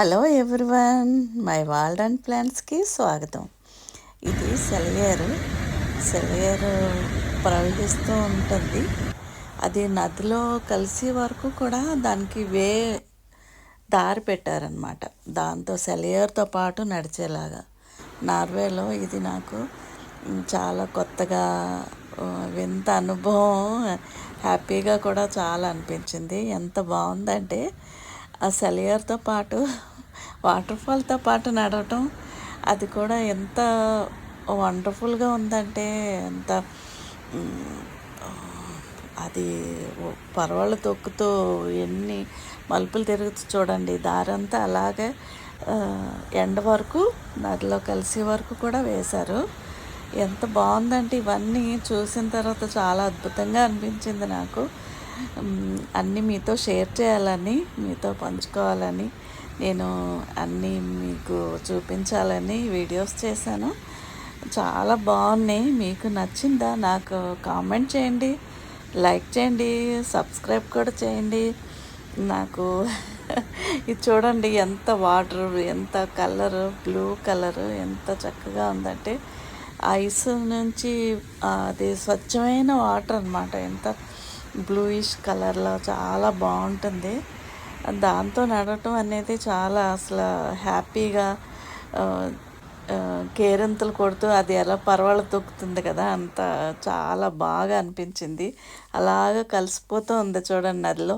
Hello everyone my world and ప్లాన్స్కి స్వాగతం. ఇది సెలయేరు. సెలయేరు ప్రవహిస్తూ ఉంటుంది. అది నదిలో కలిసే వరకు కూడా దానికి వే దారి పెట్టారనమాట దాంతో సెలయేరుతో పాటు నడిచేలాగా. నార్వేలో ఇది నాకు చాలా కొత్తగా వింత అనుభవం. హ్యాపీగా కూడా చాలా అనిపించింది. ఎంత బాగుందంటే ఆ సెలయర్తో పాటు వాటర్ఫాల్తో పాటు నడవటం అది కూడా ఎంత వండర్ఫుల్గా ఉందంటే ఎంత అది పర్వాళ్ళు తొక్కుతూ ఎన్ని మలుపులు తిరుగుతూ చూడండి దారంతా అలాగే ఎండ వరకు నదిలో కలిసే వరకు కూడా వేశారు. ఎంత బాగుందంటే ఇవన్నీ చూసిన తర్వాత చాలా అద్భుతంగా అనిపించింది నాకు. అన్నీ మీతో షేర్ చేయాలని మీతో పంచుకోవాలని నేను అన్నీ మీకు చూపించాలని వీడియోస్ చేశాను. చాలా బాగున్నాయి. మీకు నచ్చిందా నాకు కామెంట్ చేయండి లైక్ చేయండి సబ్స్క్రైబ్ కూడా చేయండి. నాకు ఇది చూడండి ఎంత వాటర్ ఎంత కలర్ బ్లూ కలరు ఎంత చక్కగా ఉందంటే ఐస్ నుంచి అది స్వచ్ఛమైన వాటర్ అనమాట ఎంత బ్లూయిష్ కలర్లో చాలా బాగుంటుంది. దాంతో నడవటం అనేది చాలా అసలు హ్యాపీగా కేరింతలు కొడుతూ అది ఎలా పర్వాలు తొక్కుతుంది కదా అంత చాలా బాగా అనిపించింది. అలాగ కలిసిపోతూ ఉంది చూడండి నదిలో.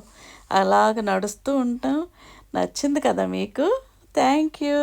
అలాగ నడుస్తూ ఉంటాం. నచ్చింది కదా మీకు? Thank you